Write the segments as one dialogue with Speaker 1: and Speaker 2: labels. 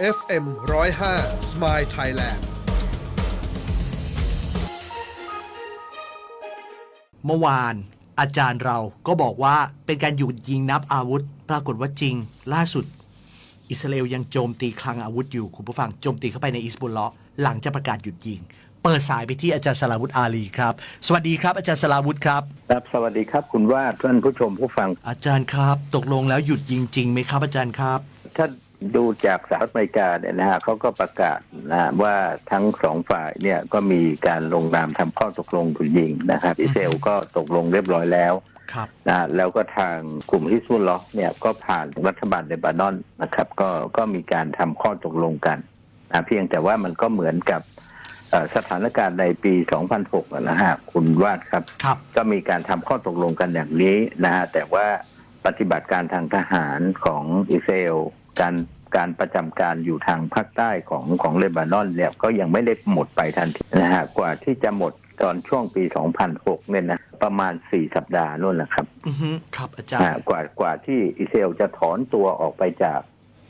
Speaker 1: FM 105 Smile Thailand
Speaker 2: เมื่อวาน อาจารย์เราก็บอกว่าเป็นการหยุดยิงนับอาวุธ ปรากฏว่าจริง ล่าสุด อิสราเอลยังโจมตีคลังอาวุธอยู่ คุณผู้ฟังโจมตีเข้าไปในอิสบุลเลาะห์หลังจากประกาศหยุดยิง เปิดสายไปที่อาจารย์สลาวุธอาลีครับ สวัสดีครับ อาจารย์สลาวุธครับ
Speaker 3: ครับ สวัสดีครับคุณว่าท่านผู้ชมผู้ฟัง
Speaker 2: อาจารย์ครับ ตกลงแล้วหยุดยิงจริงไหมครับอาจารย์ครับ
Speaker 3: ถ้า ดูจากสหรัฐอเมริกาเนี่ยนะฮะเขาก็ประกาศนะฮะว่าทั้งสองฝ่ายเนี่ยก็มีการลงนามทำข้อตกลงหยุดยิงนะครับอิสราเอลก็ตกลงเรียบร้อยแล้ว
Speaker 2: ครับ
Speaker 3: นะแล้วก็ทางกลุ่มฮิสบุลลอฮ์เนี่ยก็ผ่านรัฐบาลเลบานอนนะครับ ก็ก็มีการทำข้อตกลงกันนะเพียงแต่ว่ามันก็เหมือนกับเอ่อสถานการณ์ในปี 2006อะนะฮะ คุณวาดครับ
Speaker 2: ครับ
Speaker 3: ก็มีการทำข้อตกลงกันอย่างนี้นะฮะ แต่ว่าปฏิบัติการทางทหารของอิสราเอล การการประจำการอยู่ทางภาคใต้ของของเลบานอนเนี่ยก็ยังไม่ได้หมดไปทันทีนะฮะกว่าที่จะหมดตอนช่วงปี 2006 เนี่ยนะประมาณ 4 สัปดาห์นู่นแหละครับ
Speaker 2: อือฮึครับอาจาร
Speaker 3: อ่า
Speaker 2: ย์
Speaker 3: กว่ากว่าที่อิสราเอลจะถอนตัวออกไปจาก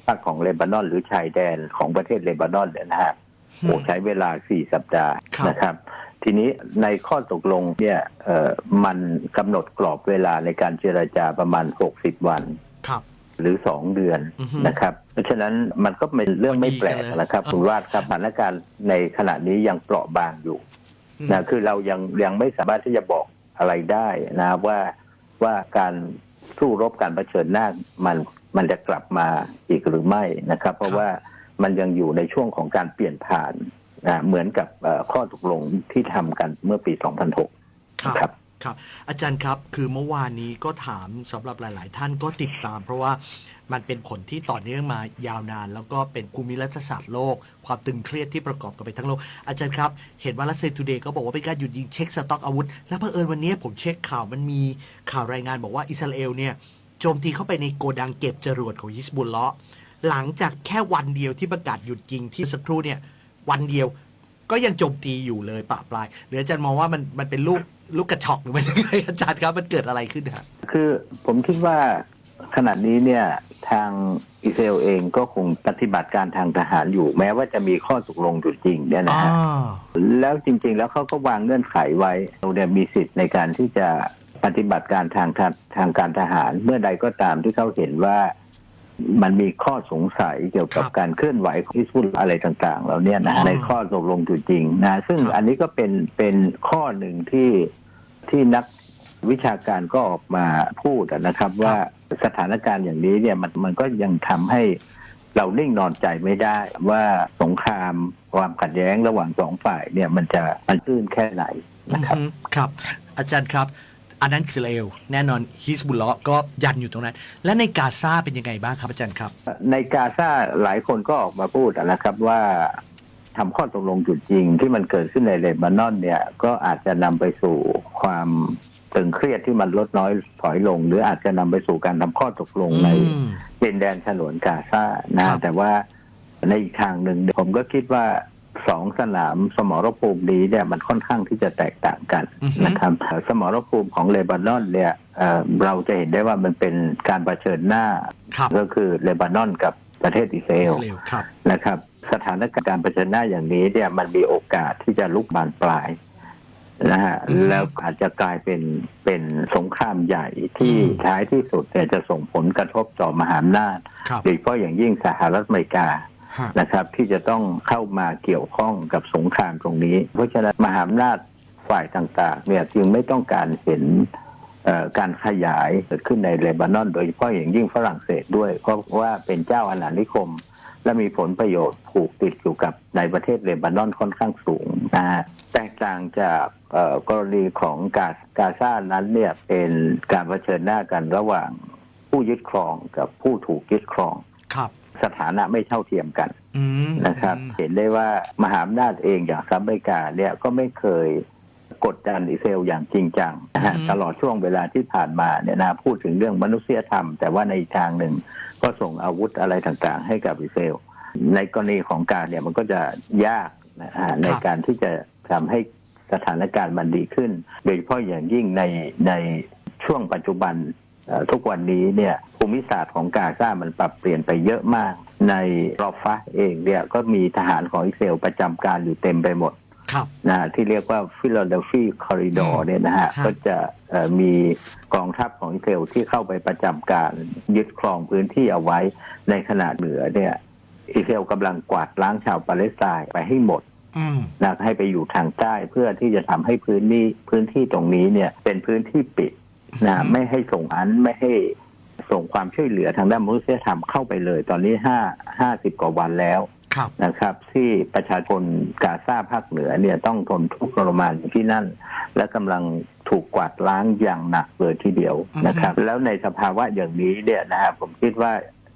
Speaker 3: ภาคของเลบานอน หรือชายแดนของประเทศเลบานอนเนี่ยนะฮะโอ้ใช้เวลา 4 สัปดาห์
Speaker 2: ครับ
Speaker 3: นะครับ ทีนี้ในข้อตกลงเนี่ยเอ่อมันกำหนดกรอบเวลาในการเจรจาประมาณ 60 วัน
Speaker 2: ครับ
Speaker 3: หรือ 2 เดือน
Speaker 2: อือฮึ
Speaker 3: นะครับ เพราะฉะนั้นมันก็เป็นเรื่องไม่แปลกนะครับ
Speaker 2: พอดีกันเลย
Speaker 3: คุณวาดครับสถานการณ์ในขณะนี้ยังเปราะบางอยู่
Speaker 2: อืม
Speaker 3: นะคือเรายังยังไม่สามารถที่จะบอกอะไรได้นะว่าว่าการสู้รบการเผชิญหน้ามันมันจะกลับมาอีกหรือไม่นะครับ เพราะว่ามันยังอยู่ในช่วงของการเปลี่ยนผ่านนะเหมือนกับเอ่อข้อตกลงที่ทำกันเมื่อปี 2006
Speaker 2: ครับ
Speaker 3: ครับ
Speaker 2: อาจารย์ครับคือเมื่อวานนี้ก็ถามสำหรับหลาย ๆ ท่านก็ติดตาม เพราะว่ามันเป็นผลที่ต่อเนื่องมายาวนาน แล้วก็เป็นภูมิรัฐศาสตร์โลก ความตึงเครียดที่ประกอบกันไปทั้งโลก อาจารย์ครับ เห็นว่ารัสเซียทูเดย์ก็บอกว่าเป็นการหยุดยิงเช็คสต็อกอาวุธ และเผอิญวันนี้ผมเช็คข่าวมันมีข่าวรายงานบอกว่าอิสราเอลเนี่ยโจมตีเข้าไปในโกดังเก็บจรวดของฮิสบุลเลาะห์หลังจากแค่วันเดียวที่ประกาศหยุดยิงที่สักครู่เนี่ยวันเดียวก็ยังโจมตีอยู่เลยปะปลายหรืออาจารย์มองว่ามันมันเป็นลูก ลูกกระชอกหรือมันยังไงอาจารย์ครับมันเกิดอะไรขึ้นฮะ
Speaker 3: คือผมคิดว่าขณะนี้เนี่ยทางอิสราเอลเองก็คงปฏิบัติการทางทหารอยู่ แม้ว่าจะมีข้อตกลงอยู่จริงเนี่ยนะฮะแล้วจริง ๆ แล้วเขาก็วางเงื่อนไขไว้เราเนี่ยมีสิทธิ์ในการที่จะปฏิบัติการทางทางทางการทหาร เมื่อใดก็ตามที่เขาเห็นว่า มันมีข้อสงสัยเกี่ยวกับ
Speaker 2: ครับ
Speaker 3: การเคลื่อนไหวของอิสราเอลอะไรต่างๆแล้วเนี่ยนะ
Speaker 2: อ๋อ
Speaker 3: ในข้อตกลงอยู่จริงนะซึ่ง
Speaker 2: ครับ
Speaker 3: อันนี้ก็เป็นเป็นข้อหนึ่งที่ที่นักวิชาการก็ออกมาพูดนะครับ ว่าสถานการณ์อย่างนี้เนี่ยมันมันก็ยังทำให้เรานิ่งนอนใจไม่ได้ว่าสงครามความขัดแย้งระหว่างสองฝ่ายเนี่ยมันจะมันตื้นแค่ไหนนะครับ
Speaker 2: อืมครับ อาจารย์ครับ อันนั้นอิสราเอลแน่นอนฮิสบุลเลาะห์ก็ยันอยู่ตรงนั้น และในกาซาเป็นยังไงบ้างครับอาจารย์ครับ
Speaker 3: ในกาซาหลายคนก็ออกมาพูดนะครับว่าทำข้อตกลงจุดจริงที่มันเกิดขึ้นในเลบานอนเนี่ยก็อาจจะนำไปสู่ความตึงเครียดที่มันลดน้อยถอยลง หรืออาจจะนำไปสู่การทำข้อตกลงใน
Speaker 2: อืม
Speaker 3: ดินแดนฉนวนกาซา
Speaker 2: ครั
Speaker 3: นะ
Speaker 2: บ
Speaker 3: แต่ว่าในอีกทางหนึ่งผมก็คิดว่า สองสนามสมรภูมินี้เนี่ยมันค่อนข้างที่จะแตกต่างกัน
Speaker 2: อือฮึ
Speaker 3: นะครับ สมรภูมิของเลบานอนเนี่ยเอ่อเราจะเห็นได้ว่ามันเป็นการเผชิญหน้า
Speaker 2: ครับ
Speaker 3: ก็คือเลบานอนกับประเทศอิสราเอ
Speaker 2: อิ
Speaker 3: ล
Speaker 2: สราเอลครับ
Speaker 3: นะครับสถานการณ์การเผชิญหน้าอย่างนี้เนี่ยมันมีโอกาสที่จะลุกบานปลายนะฮะ
Speaker 2: อืม
Speaker 3: แล้วอาจจะกลายเป็นเป็นสงครามใหญ่ที่
Speaker 2: อืม
Speaker 3: ท้ายที่สุดเนี่ยจะส่งผลกระทบต่อมหาอำนาจ
Speaker 2: ครับ
Speaker 3: โดยเฉพาะอย่างยิ่งสหรัฐอเมริกา
Speaker 2: ฮะ
Speaker 3: นะครับ ที่จะต้องเข้ามาเกี่ยวข้องกับสงครามตรงนี้ เพราะฉะนั้นมหาอำนาจฝ่ายต่างๆ เนี่ยจึงไม่ต้องการเห็นเอ่อการขยายเกิดขึ้นในเลบานอน โดยเฉพาะอย่างยิ่งฝรั่งเศสด้วย เพราะว่าเป็นเจ้าอาณานิคม และมีผลประโยชน์ผูกติดอยู่กับในประเทศเลบานอนค่อนข้างสูงนะฮะแตกต่างจากเอ่อกรณีของกาซกาซานั้นเนี่ยเป็นการเผชิญหน้ากันระหว่างผู้ยึดครองกับผู้ถูกยึดครอง
Speaker 2: ครับ
Speaker 3: สถานะไม่เท่าเทียมกัน
Speaker 2: อืม
Speaker 3: นะครับ เห็นได้ว่ามหาอำนาจเองอย่างสหรัฐอเมริกาเนี่ยก็ไม่เคยกดดันอิสราเอลอย่างจริงจังนะฮะตลอดช่วงเวลาที่ผ่านมาเนี่ยนะพูดถึงเรื่องมนุษยธรรม แต่ว่าในอีกทางหนึ่งก็ส่งอาวุธอะไรต่างๆ ให้กับอิสราเอลในกรณีของการเนี่ยมันก็จะยากนะฮะในการที่จะทำให้สถานการณ์มันดีขึ้น โดยเฉพาะอย่างยิ่งในในช่วงปัจจุบันเอ่อ ทุกวันนี้เนี่ยภูมิศาสตร์ของกาซามันปรับเปลี่ยนไปเยอะมาก ในรอฟะเองเนี่ยก็มีทหารของอิสราเอลประจำการอยู่เต็มไปหมด
Speaker 2: ครับ
Speaker 3: นะฮะที่เรียกว่าฟิลาเดลฟีคอริดอ
Speaker 2: อื
Speaker 3: ร์
Speaker 2: ม
Speaker 3: เนี่ยนะฮะ
Speaker 2: ฮะ
Speaker 3: ก็จะเอ่อมีกองทัพของอิสราเอลที่เข้าไปประจำการยึดครองพื้นที่เอาไว้ในขณะเหนือเนี่ยอิสราเอลกำลังกวาดล้างชาวปาเลสไตน์ไปให้หมด
Speaker 2: อืม
Speaker 3: นะให้ไปอยู่ทางใต้เพื่อที่จะทำให้พื้นที่พื้นที่ตรงนี้เนี่ยเป็นพื้นที่ปิด นะ
Speaker 2: อืม
Speaker 3: ไม่ให้ส่งอันไม่ให้ส่งความช่วยเหลือทางด้านมนุษยธรรมเข้าไปเลย ตอนนี้ห้าห้าสิบกว่าวันแล้ว
Speaker 2: ครับ
Speaker 3: นะครับ ที่ประชาชนกาซาภาคเหนือเนี่ยต้องทนทุกข์ทรมานอยู่ที่นั่น และกำลังถูกกวาดล้างอย่างหนักเลยทีเดียวนะครับ แล้วในสภาวะอย่างนี้เนี่ยนะครับผมคิดว่า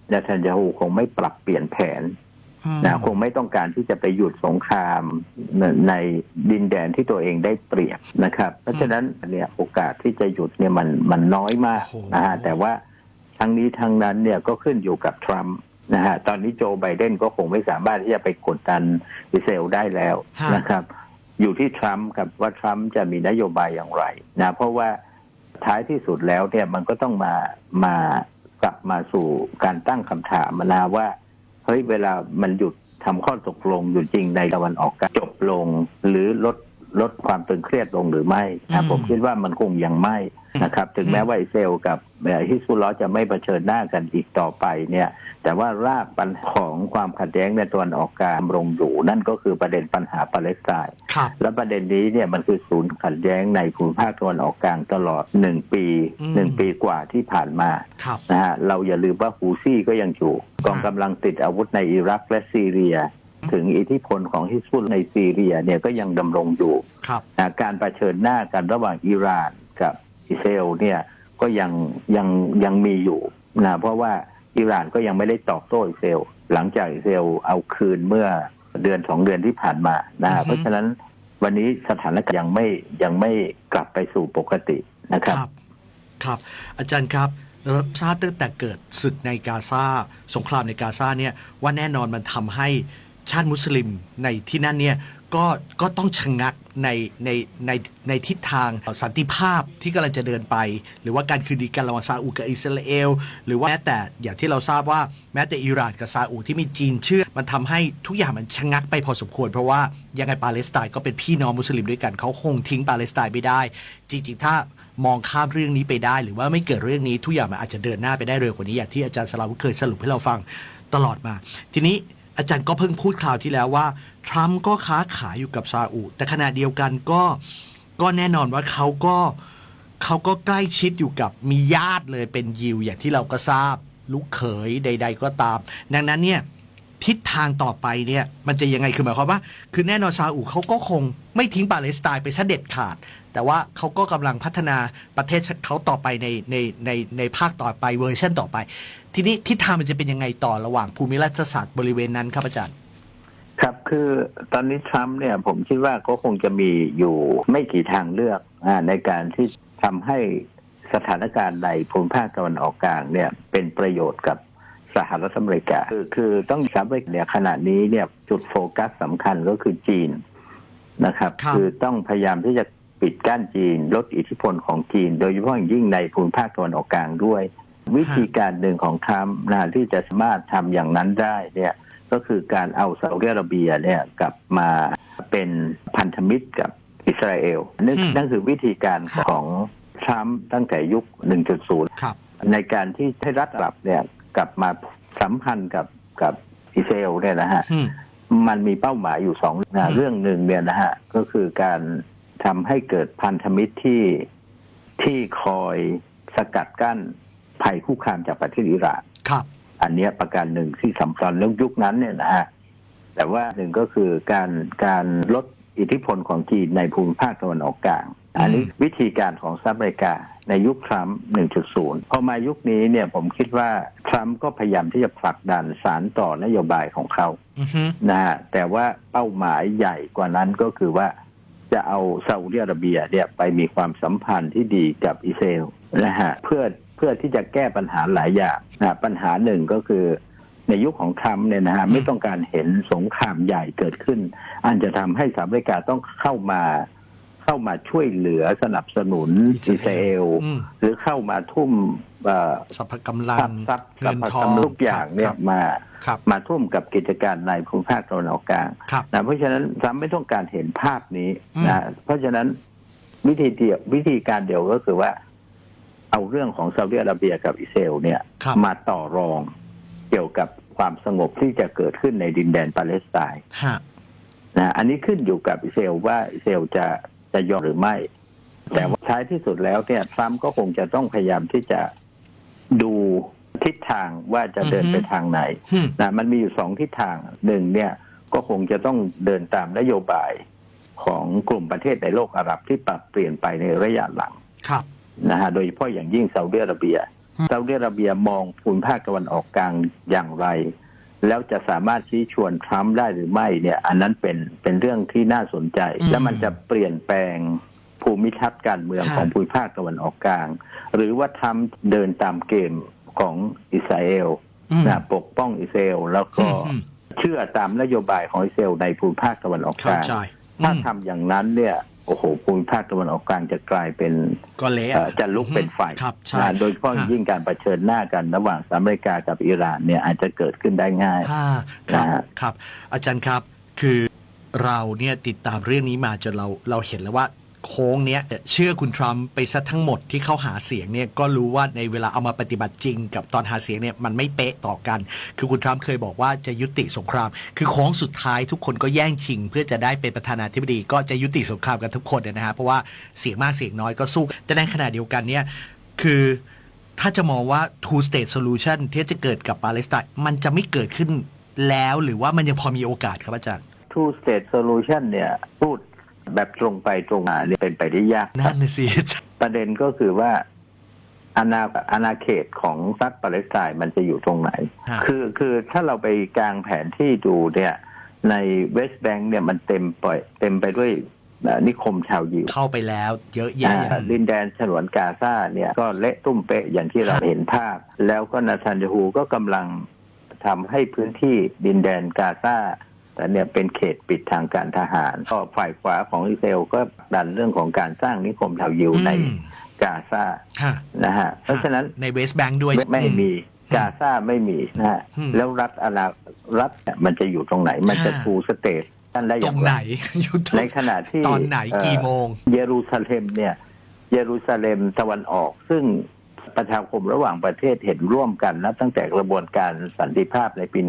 Speaker 3: เนทันยาฮูคงไม่ปรับเปลี่ยนแผน
Speaker 2: อืม
Speaker 3: นะคงไม่ต้องการที่จะไปหยุดสงครามในดินแดนที่ตัวเองได้เปรียบนะครับ เพราะฉะนั้นเนี่ยโอกาสที่จะหยุดเนี่ยมันมันน้อยมาก
Speaker 2: โอ้โห
Speaker 3: นะฮะแต่ว่าทั้งนี้ทั้งนั้นเนี่ยก็ขึ้นอยู่กับทรัมป์นะฮะตอนนี้โจไบเดนก็คงไม่สามารถที่จะไปกดดันอิสราเอลได้แล้วนะครับ อยู่ที่ทรัมป์ครับว่าทรัมป์จะมีนโยบายอย่างไรนะเพราะว่าท้ายที่สุดแล้วเนี่ยมันก็ต้องมามา กลับมาสู่การตั้งคำถามนะว่าเฮ้ยเวลามันหยุดทำข้อตกลงอยู่จริงในตะวันออกกลางจบลงหรือลด ลดความตึงเครียดลงหรือไม่
Speaker 2: อื
Speaker 3: นะ
Speaker 2: ม
Speaker 3: ผมคิดว่ามันคงยังไม่นะครับ ถึงแม้ว่าอิสราเอลกับเอ่อฮิสบุลลอฮ์จะไม่เผชิญหน้ากันอีกต่อไปเนี่ย แต่ว่ารากปัญหาของความขัดแย้งในตะวันออกกลางดำรงอยู่ นั่นก็คือประเด็นปัญหาปาเลสไตน์
Speaker 2: ครับ
Speaker 3: และประเด็นนี้เนี่ยมันคือศูนย์ขัดแย้งในภูมิภาคตะวันออกกลางตลอดหนึ่งปี
Speaker 2: อืม
Speaker 3: หนึ่งปีกว่าที่ผ่านมา
Speaker 2: ครับ
Speaker 3: นะฮะเราอย่าลืมว่าฮูซี่ก็ยังอยู่กองกำลังติดอาวุธในอิรักและซีเรีย ถึงอิทธิพลของฮิสบุลในซีเรียเนี่ยก็ยังดำรงอยู่
Speaker 2: ครับ
Speaker 3: นะการประเผชิญหน้ากันระหว่างอิหร่านกับอิสราเอลเนี่ยก็ยังยังยังมีอยู่นะเพราะว่าอิหร่านก็ยังไม่ได้ตอบโต้อิสราเอลหลังจากอิสราเอลเอาคืนเมื่อเดือนสองเดือนที่ผ่านมานะ
Speaker 2: อือฮึ
Speaker 3: ฮะเพราะฉะนั้นวันนี้สถานการณ์ยังไม่ยังไม่กลับไปสู่ปกตินะครับ
Speaker 2: ครับครับอาจารย์ครับเราทราบตั้งแต่เกิดศึกในกาซาสงครามในกาซาเนี่ยว่าแน่นอนมันทำให้ ชาติมุสลิมในที่นั่นเนี่ยก็ก็ต้องชะงงักในในในในทิศทางสันติภาพที่กำลังจะเดินไป หรือว่าการคืนดีกันระหว่างซาอุกับอิสราเอล หรือว่าแม้แต่อย่างที่เราทราบว่าแม้แต่อิหร่านกับซาอุที่มีจีนเชื่อ มันทำให้ทุกอย่างมันชะงักไปพอสมควร เพราะว่ายังไงปาเลสไตน์ก็เป็นพี่น้องมุสลิมด้วยกันเขาคงทิ้งปาเลสไตน์ไม่ได้ จริงๆ ถ้ามองข้ามเรื่องนี้ไปได้ หรือว่าไม่เกิดเรื่องนี้ทุกอย่างมันอาจจะเดินหน้าไปได้เร็วกว่านี้อย่างที่อาจารย์สลาวุธเคยสรุปให้เราฟังตลอดมา ทีนี้ อาจารย์ก็เพิ่งพูดคราวที่แล้วว่า ทรัมป์ก็ค้าขายอยู่กับซาอุแต่ขณะเดียวกันก็ก็แน่นอนว่าเขาก็เขาก็ใกล้ชิดอยู่กับมีญาติเลยเป็นยิวอย่างที่เราก็ทราบ ลูกเขยใด ๆ ก็ตาม ดังนั้นเนี่ยทิศทางต่อไปเนี่ยมันจะยังไงคือหมายความว่า คือแน่นอนซาอุเขาก็คงไม่ทิ้งปาเลสไตน์ไปซะเด็ดขาด แต่ว่าเขาก็กำลังพัฒนาประเทศเขาต่อไปในในในในภาคต่อไปเวอร์ชันต่อไป ทีนี้ทิศทางมันจะเป็นยังไงต่อระหว่างภูมิรัฐศาสตร์บริเวณนั้นครับอาจารย์
Speaker 3: ครับคือตอนนี้ทรัมป์เนี่ยผมคิดว่าก็คงจะมีอยู่ไม่กี่ทางเลือกอาในการที่ทำให้สถานการณ์ในภูมิภาคตะวันออกกลางเนี่ยเป็นประโยชน์กับสหรัฐอเมริกา คือคือต้องสหรัฐอเมริกาเนี่ยขณะนี้เนี่ยจุดโฟกัสสำคัญก็คือจีนนะครับ
Speaker 2: ครับ
Speaker 3: อต้องพยายามที่จะปิดกั้นจีน ลดอิทธิพลของจีน โดยเฉพาะอย่างยิ่งในภูมิภาคตะวันออกกลางด้วย วิธีการหนึ่งของทรัมป์นะที่จะสามารถทำอย่างนั้นได้เนี่ยก็คือการเอาซาอุดิอาระเบียเนี่ยกลับมาเป็นพันธมิตรกับอิสราเอลนั่น
Speaker 2: อืม
Speaker 3: นั่นคือวิธีการ
Speaker 2: ครับ
Speaker 3: ของทรัมป์ตั้งแต่ยุค 1.0
Speaker 2: ครับ
Speaker 3: ในการที่ให้รัฐอาหรับเนี่ยกลับมาสัมพันธ์กับกับอิสราเอลเนี่ยนะฮะ
Speaker 2: อืม
Speaker 3: มันมีเป้าหมายอยู่สอง
Speaker 2: อื
Speaker 3: นะ
Speaker 2: ม
Speaker 3: เรื่องหนึ่งเนี่ยนะฮะก็คือการทำให้เกิดพันธมิตรที่ที่คอยสกัดกั้น ภัยคุกคามจากประเทศอิหร่าน
Speaker 2: ครับ
Speaker 3: อันเนี้ยประการหนึ่งที่สำคัญเรื่องยุคนั้นเนี่ยนะฮะแต่ว่าหนึ่งก็คือการการลดอิทธิพลของจีนในภูมิภาคตะวันออกกลาง อันนี้วิธีการของสหรัฐอเมริกาในยุคทรัมป์ 1.0 พอมายุคนี้เนี่ยผมคิดว่า ทรัมป์ก็พยายามที่จะผลักดันสารต่อนโยบายของเขา
Speaker 2: อือฮึ
Speaker 3: นะฮะแต่ว่าเป้าหมายใหญ่กว่านั้นก็คือว่าจะเอาซาอุดิอาระเบียเนี่ยไปมีความสัมพันธ์ที่ดีกับอิสราเอลนะฮะเพื่อเพื่อที่จะแก้ปัญหาหลายอย่างนะปัญหาหนึ่งก็คือในยุคของทรัมป์เนี่ยนะฮะไม่ต้องการเห็นสงครามใหญ่เกิดขึ้น อันจะทำให้สหรัฐอเมริกาต้องเข้ามาเข้าเข้ามาช่วยเหลือสนับสนุน
Speaker 2: อิ
Speaker 3: อิ
Speaker 2: ส
Speaker 3: ส
Speaker 2: รา
Speaker 3: รา
Speaker 2: เอ
Speaker 3: เอ
Speaker 2: ล
Speaker 3: ล
Speaker 2: อืม
Speaker 3: หรือเข้ามาทุ่มเอ่อ
Speaker 2: สรรพกำลั
Speaker 3: ทรั
Speaker 2: ง
Speaker 3: พย์ทรัพย์
Speaker 2: เงิน
Speaker 3: สรรพ
Speaker 2: ทอง
Speaker 3: กำลังทุกอย่างเนี่
Speaker 2: ค
Speaker 3: ย
Speaker 2: รับ
Speaker 3: มา
Speaker 2: ครับ
Speaker 3: มาทุ่มกับกิจการในภูมิภาคตะวันออกกลาง
Speaker 2: ครับ
Speaker 3: นะเพราะฉะนั้นทรัมป์ไม่ต้องการเห็นภาพนี้
Speaker 2: อืม
Speaker 3: นะเพราะฉะนั้นวิธีเดียววิธีการเดียวก็คือว่า เอาเรื่องของซาอุดิอาระเบียกับอิสราเอลเนี่ย
Speaker 2: ครับ
Speaker 3: มาต่อรองเกี่ยวกับความสงบที่จะเกิดขึ้นในดินแดนปาเลสไตน์
Speaker 2: ฮะ
Speaker 3: นะอันนี้ขึ้นอยู่กับอิสราเอลว่าอิสราเอลจะจะยอมหรือไม่ แต่ว่าท้ายที่สุดแล้วเนี่ยทรัมป์ก็คงจะต้องพยายามที่จะดูทิศทางว่าจะเดิน
Speaker 2: อือฮึ
Speaker 3: ไปทางไหน
Speaker 2: อืม
Speaker 3: นะมันมีอยู่สองทิศทางหนึ่งเนี่ยก็คงจะต้องเดินตามนโยบายของกลุ่มประเทศในโลกอาหรับที่ปรับเปลี่ยนไปในระยะหลัง
Speaker 2: ครับ
Speaker 3: นะฮะโดยเฉพาะอย่างยิ่งซาอุดิอาระเบีย
Speaker 2: อืม
Speaker 3: ซาอุดิอาระเบียมองภูมิภาคตะวันออกกลางอย่างไร แล้วจะสามารถชี้ชวนทรัมป์ได้หรือไม่เนี่ย อันนั้นเป็นเป็นเรื่องที่น่าสนใจ และมันจะเปลี่ยนแปลงภูมิทัศน์การเมืองของภูมิภาคตะวันออกกลาง หรือว่าทรัมป์เดินตามเกมของอิสราเอล
Speaker 2: อืม
Speaker 3: นะปกป้องอิสราเอลแล้วก็
Speaker 2: อืม
Speaker 3: เชื่อตามนโยบายของอิสราเอลในภูมิภาคตะวันออกก
Speaker 2: เข้า
Speaker 3: ลาง
Speaker 2: ใจ
Speaker 3: ถ้า
Speaker 2: อืม
Speaker 3: ทำอย่างนั้นเนี่ย โอ้โหภูมิภาคตะวันออกกลางจะกลายเป็น
Speaker 2: ก็เละ
Speaker 3: เอ่อจะลุกเป็นไฟ
Speaker 2: ครับใช่
Speaker 3: นะโดยเฉพาะอย่างยิ่งการเผชิญหน้ากันระหว่างสหรัฐอเมริกากับอิหร่านเนี่ยอาจจะเกิดขึ้นได้ง่าย
Speaker 2: อ่าครับ
Speaker 3: นะฮะ
Speaker 2: ครับ อาจารย์ครับคือเราเนี่ยติดตามเรื่องนี้มาจนเราเราเห็นแล้วว่า โค้งเนี้ยเชื่อคุณทรัมป์ไปซะทั้งหมดที่เขาหาเสียงเนี่ยก็รู้ว่าในเวลาเอามาปฏิบัติจริง กับตอนหาเสียงเนี่ยมันไม่เป๊ะต่อกัน คือคุณทรัมป์เคยบอกว่าจะยุติสงคราม คือโค้งสุดท้ายทุกคนก็แย่งชิง เพื่อจะได้เป็นประธานาธิบดีก็จะยุติสงครามกันทุกคนนะฮะเพราะว่าเสียงมากเสียงน้อยก็สู้แต่ในขณะเดียวกันเนี่ยคือถ้าจะมองว่า two state solution ที่จะเกิดกับปาเลสไตน์มันจะไม่เกิดขึ้นแล้วหรือว่ามันยังพอมีโอกาสครับอาจารย์
Speaker 3: two state solution เนี่ยพูด แบบตรงไปตรงมาเนี่ยเป็นไปได้ยาก
Speaker 2: นั่นน่ะสิอาจารย์
Speaker 3: ประเด็นก็คือว่าอาณาอาณาเขตของรัฐปาเลสไตน์มันจะอยู่ตรงไหน
Speaker 2: ฮะ
Speaker 3: คือคือถ้าเราไปกลางแผนที่ดูเนี่ยในเวสต์แบงค์เนี่ยมันเต็มไปเต็มไปด้วยเอ่อนิคมชาวยิว
Speaker 2: เข้าไปแล้วเยอะแยะ
Speaker 3: อ่าดินแดนฉนวนกาซาเนี่ยก็เละตุ้มเป๊ะอย่างที่เราเห็นภาพ แล้วก็นาธานยาฮูก็กำลังทำให้พื้นที่ดินแดนกาซา แต่เนี่ยเป็นเขตปิดทางการทหารก็ฝ่ายขวาของอิสราเอลก็ดันเรื่องของการสร้างนิคมชาวยิวใน
Speaker 2: อืม
Speaker 3: กาซา
Speaker 2: ฮะ
Speaker 3: นะฮะเพราะฉะนั้น
Speaker 2: ในเวสต์แบงค์ด้วย
Speaker 3: ไม่ไม่มีกาซาไม่มีนะฮะ
Speaker 2: อืม
Speaker 3: แล้วรัฐอาณารัฐเนี่ยมันจะอยู่ตรงไหน มันจะ
Speaker 2: อ่า
Speaker 3: ทูสเตทกันได้อ
Speaker 2: ตร
Speaker 3: ย่างง
Speaker 2: ไห
Speaker 3: ไร
Speaker 2: นอยู่ตรง
Speaker 3: ในขณะที่
Speaker 2: ตอนไหน
Speaker 3: เอ่อ
Speaker 2: กี่โมง
Speaker 3: เยรูซาเล็มเนี่ย เยรูซาเล็มตะวันออกซึ่ง ประชาคมระหว่างประเทศเห็นร่วมกันนับตั้งแต่กระบวนการสันติภาพในปี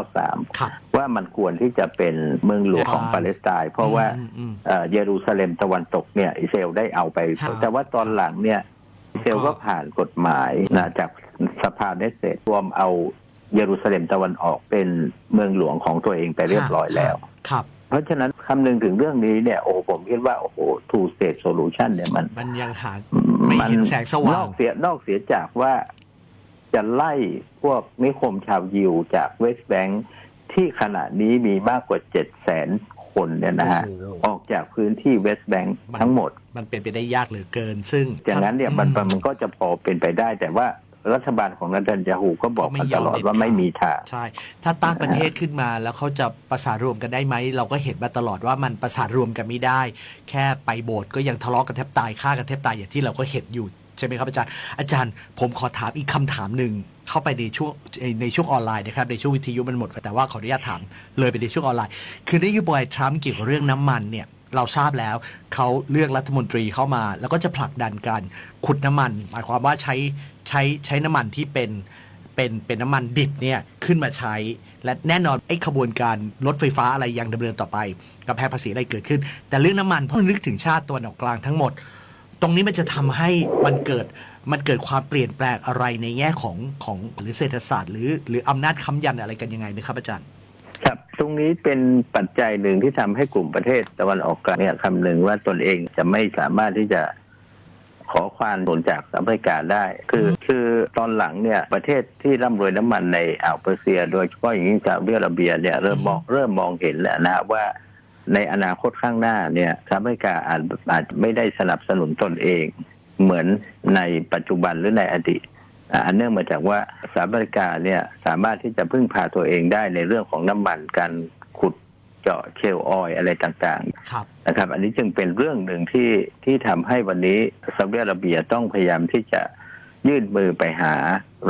Speaker 3: 1993
Speaker 2: ครับ
Speaker 3: ว่ามันควรที่จะเป็นเมืองหลวงของ
Speaker 2: ครับ
Speaker 3: ปาเลสไตน์เพราะว่า
Speaker 2: อืมอืม
Speaker 3: เอ่อเยรูซาเล็มตะวันตกเนี่ยอิสราเอลได้เอาไป
Speaker 2: ครับ
Speaker 3: แต่ว่าตอนหลังเนี่ยอิสราเอลก็ผ่านกฎหมายนะจากสภาเนสเซตรวมเอาเยรูซาเล็มตะวันออกเป็นเมืองหลวงของตัวเองไปเรียบร้อยแล้ว
Speaker 2: ครับ
Speaker 3: เพราะฉะนั้นคำนึงถึงเรื่องนี้เนี่ยโอ้ผมคิดว่า โอ้โห two state solution เนี่ยมัน
Speaker 2: มันยังหา ไม่เห็นแสงสว่านง
Speaker 3: อกเสียนอกเสียจากว่าจะไล่พวกนิคมชาวยิวจากเวสต์แบงค์ที่ขณะนี้มีมากกว่าเจ็ดแสนคนเนี่ยนะฮะ
Speaker 2: โอ้โห
Speaker 3: ออกจากพื้นที่เวสต์แบงค์ทั้งหมด
Speaker 2: มันเป็นไปได้ยากเหลือเกิน ซึ่ง
Speaker 3: อย่างนั้นเนี่ยมันมันก็จะพอเป็นไปได้แต่ว่า รัฐบาลของนันยาฮูก็บอกมาตลอดว่าไม่มีทาง
Speaker 2: ใช่ ถ้าตั้งประเทศขึ้นมาแล้วเขาจะประสานรวมกันได้ไหม เราก็เห็นมาตลอดว่ามันประสานรวมกันไม่ได้ แค่ไปโบสถ์ก็ยังทะเลาะกันแทบตายฆ่ากันแทบตายอย่างที่เราก็เห็นอยู่ใช่ไหมครับอาจารย์ อาจารย์ผมขอถามอีกคำถามหนึ่งเข้าไปในช่วงในช่วงออนไลน์นะครับในช่วงวิทยุมันหมดไปแต่ว่าขออนุญาตถามเลยไปในช่วงออนไลน์ คือนโยบายทรัมป์เกี่ยวกับเรื่องน้ำมันเนี่ย เราทราบแล้วเขาเลือกรัฐมนตรีเข้ามา แล้วก็จะผลักดันการขุดน้ำมัน หมายความว่าใช้ใช้ใช้น้ำมันที่เป็นเป็นเป็นน้ำมันดิบเนี่ยขึ้นมาใช้ และแน่นอนไอ้ขบวนการรถไฟฟ้าอะไรยังดำเนินต่อไปกำแพงภาษีอะไรเกิดขึ้น แต่เรื่องน้ำมันเพราะนึกถึงชาติตะวันออกกลางทั้งหมด ตรงนี้มันจะทำให้มันเกิดมันเกิดความเปลี่ยนแปลงอะไรในแง่ของของหรือเศรษฐศาสตร์หรือหรืออำนาจค้ำยันอะไรกันยังไงไหมครับอาจารย์
Speaker 3: นี้เป็นปัจจัยหนึ่งที่ทำให้กลุ่มประเทศตะวันออกกลางเนี่ยคำนึงว่าตนเองจะไม่สามารถที่จะขอความสนจากสหรัฐอเมริกาได้ คือคือตอนหลังเนี่ยประเทศที่ร่ำรวยน้ำมันในอ่าวเปอร์เซีย โดยเฉพาะอย่างยิ่งซาอุดิอาระเบียเนี่ยเริ่มมองเริ่มมองเห็นแล้วนะว่าในอนาคตข้างหน้าเนี่ยสหรัฐอเมริกาอาจอาจไม่ได้สนับสนุนตนเอง เหมือนในปัจจุบันหรือในอดีต อ่าอันเนื่องมาจากว่าสหรัฐอเมริกาเนี่ยสามารถที่จะพึ่งพาตัวเองได้ในเรื่องของน้ำมันการขุดเจาะเชลล์ออยล์อะไรต่างๆ
Speaker 2: ครับ
Speaker 3: นะครับ อันนี้จึงเป็นเรื่องหนึ่งที่ที่ทำให้วันนี้ซาอุดิอาระเบียต้องพยายามที่จะยื่นมือไปหา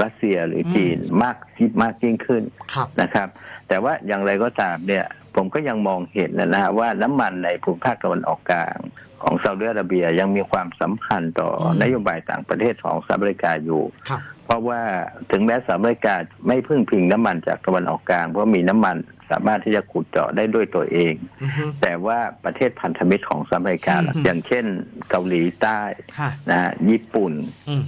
Speaker 3: รัสเซียหรือจีนมากมากยิ่งขึ้น
Speaker 2: ครับ
Speaker 3: นะครับ แต่ว่าอย่างไรก็ตามเนี่ย ผมก็ยังมองเห็นนะฮะว่าน้ำมันในภูมิภาคตะวันออกกลาง ของซาอุดิอาระเบียยังมีความสำคัญต่ออ
Speaker 2: ม
Speaker 3: นโยบายต่างประเทศของสหรัฐอเมริกาอยู่
Speaker 2: ครับ
Speaker 3: เพราะว่าถึงแม้สหรัฐอเมริกาไม่พึ่งพิงน้ำมันจากตะวันออกกลาง เพราะมีน้ำมันสามารถที่จะขุดเจาะได้ด้วยตัวเอง
Speaker 2: อือฮึ
Speaker 3: แต่ว่าประเทศพันธมิตรของสหรัฐอเมริกาล่ะ
Speaker 2: อืม
Speaker 3: อย่างเช่นเกาหลีใต้
Speaker 2: ฮะ
Speaker 3: นะฮะญี่ปุ่น
Speaker 2: อืม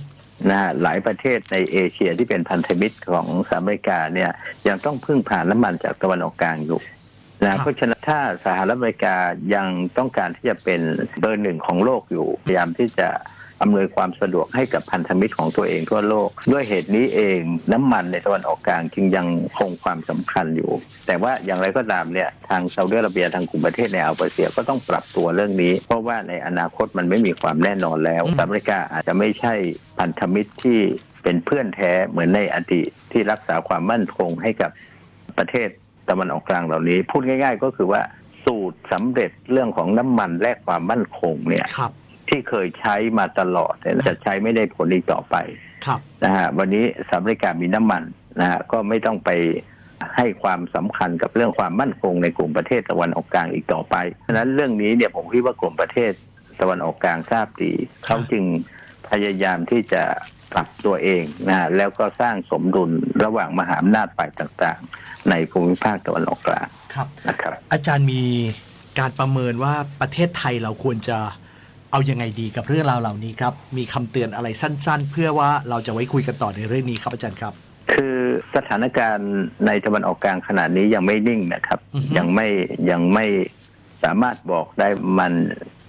Speaker 3: นะฮะหลายประเทศในเอเชียที่เป็นพันธมิตรของสหรัฐอเมริกาเนี่ยยังต้องพึ่งผ่านน้ำมันจากตะวันออกกลางอยู่
Speaker 2: ครั
Speaker 3: นะ
Speaker 2: บ
Speaker 3: เพราะฉะนั้นถ้าสหรัฐอเมริกายังต้องการที่จะเป็นเบอร์หนึ่งของโลกอยู่พยายามที่จะอำนวยความสะดวกให้กับพันธมิตรของตัวเองทั่วโลก ด้วยเหตุนี้เองน้ำมันในตะวันออกกลางจึงยังคงความสำคัญอยู่ แต่ว่าอย่างไรก็ตามเนี่ยทางซาอุดิอาระเบียทางกลุ่มประเทศในอาเซียนก็ต้องปรับตัวเรื่องนี้ เพราะว่าในอนาคตมันไม่มีความแน่นอนแล้ว
Speaker 2: อืม
Speaker 3: สหรัฐอเมริกาอาจจะไม่ใช่พันธมิตรที่เป็นเพื่อนแท้เหมือนในอดีตที่รักษาความมั่นคงให้กับประเทศ ตะวันออกกลางเหล่านี้ พูดง่าย ๆ ก็คือว่าสูตรสำเร็จเรื่องของน้ำมันและความมั่นคงเนี่ย
Speaker 2: ครับ
Speaker 3: ที่เคยใช้มาตลอดเนี่ยจะใช้ไม่ได้ผลอีกต่อไป
Speaker 2: ครับ
Speaker 3: นะฮะวันนี้สหรัฐอเมริกามีน้ำมันนะฮะก็ไม่ต้องไปให้ความสำคัญกับเรื่องความมั่นคงในกลุ่มประเทศตะวันออกกลางอีกต่อไปฉะนั้นเรื่องนี้เนี่ยผมคิดว่ากลุ่มประเทศตะวันออกกลางทราบดีเขาจึงพยายามที่จะ ปรับตัวเองนะฮะแล้วก็สร้างสมดุลระหว่างมหาอำนาจฝ่ายต่างๆ ในภูมิภาคตะวันออกกลาง
Speaker 2: ครับ
Speaker 3: นะครับ
Speaker 2: อาจารย์มีการประเมินว่าประเทศไทยเราควรจะเอายังไงดีกับเรื่องราวเหล่านี้ครับ มีคำเตือนอะไรสั้น ๆ เพื่อว่าเราจะไว้คุยกันต่อในเรื่องนี้ครับอาจารย์ครับ
Speaker 3: คือสถานการณ์ในตะวันออกกลางขณะนี้ยังไม่นิ่งนะครับ
Speaker 2: อือฮึ
Speaker 3: ยังไม่ยังไม่สามารถบอกได้มัน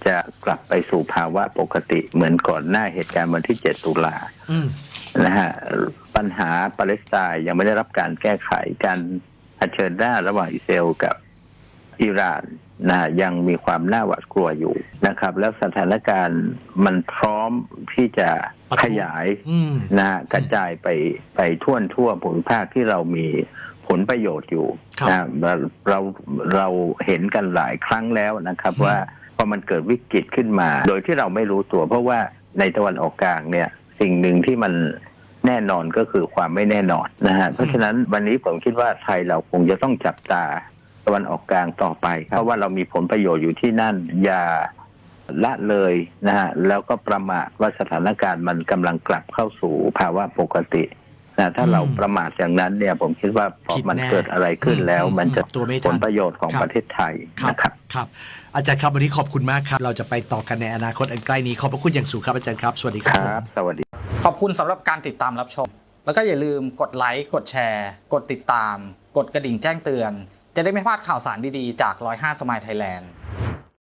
Speaker 3: จะกลับไปสู่ภาวะปกติเหมือนก่อนหน้าเหตุการณ์วันที่ 7 ตุลา
Speaker 2: อืม
Speaker 3: นะฮะปัญหาปาเลสไตน์ยังไม่ได้รับการแก้ไขการเผชิญหน้าระหว่างอิสราเอลกับอิหร่านนะฮะยังมีความน่าหวาดกลัวอยู่นะครับ แล้วสถานการณ์มันพร้อมที่จะ
Speaker 2: ปะทุ
Speaker 3: ขยาย
Speaker 2: อืม
Speaker 3: นะฮะกระจายไปไปทั่วทั่วภูมิภาคที่เรามีผลประโยชน์อยู่
Speaker 2: ครับ
Speaker 3: นะเราเราเราเห็นกันหลายครั้งแล้วนะครับ
Speaker 2: อืม
Speaker 3: ว่า พอมันเกิดวิกฤตขึ้นมา โดยที่เราไม่รู้ตัว เพราะว่าในตะวันออกกลางเนี่ยสิ่งหนึ่งที่มันแน่นอนก็คือความไม่แน่นอนนะฮะเพราะฉะนั้นวันนี้ผมคิดว่าไทยเราคงจะต้องจับตาตะวันออกกลางต่อไป เพราะว่าเรามีผลประโยชน์อยู่ที่นั่นอย่าละเลยนะฮะแล้วก็ประมาทว่าสถานการณ์มันกำลังกลับเข้าสู่ภาวะปกติ นะถ้า
Speaker 2: อืม
Speaker 3: เราประมาทอย่างนั้นเนี่ยผมคิดว่าพอ
Speaker 2: ผิด
Speaker 3: มัน
Speaker 2: แน่
Speaker 3: เกิดอะไรขึ้นแล้ว
Speaker 2: อืม
Speaker 3: มันจะ
Speaker 2: ตัวไม่ทัน
Speaker 3: ผลประโยชน์ของ
Speaker 2: ครับ
Speaker 3: ประเทศไทย
Speaker 2: ครับ
Speaker 3: นะครับ
Speaker 2: ครับ อาจารย์ครับวันนี้ขอบคุณมากครับ เราจะไปต่อกันในอนาคตอันใกล้นี้ขอบพระคุณอย่างสูงครับอาจารย์ครับ สวัสดีค
Speaker 3: ครับรับ สวัสดี
Speaker 4: ขอบคุณสำหรับการติดตามรับชม แล้วก็อย่าลืมกดไลค์กดแชร์ กดติดตาม กดกระดิ่งแจ้งเตือน จะได้ไม่พลาดข่าวสารดีๆจาก 105 สมายไทยแลนด์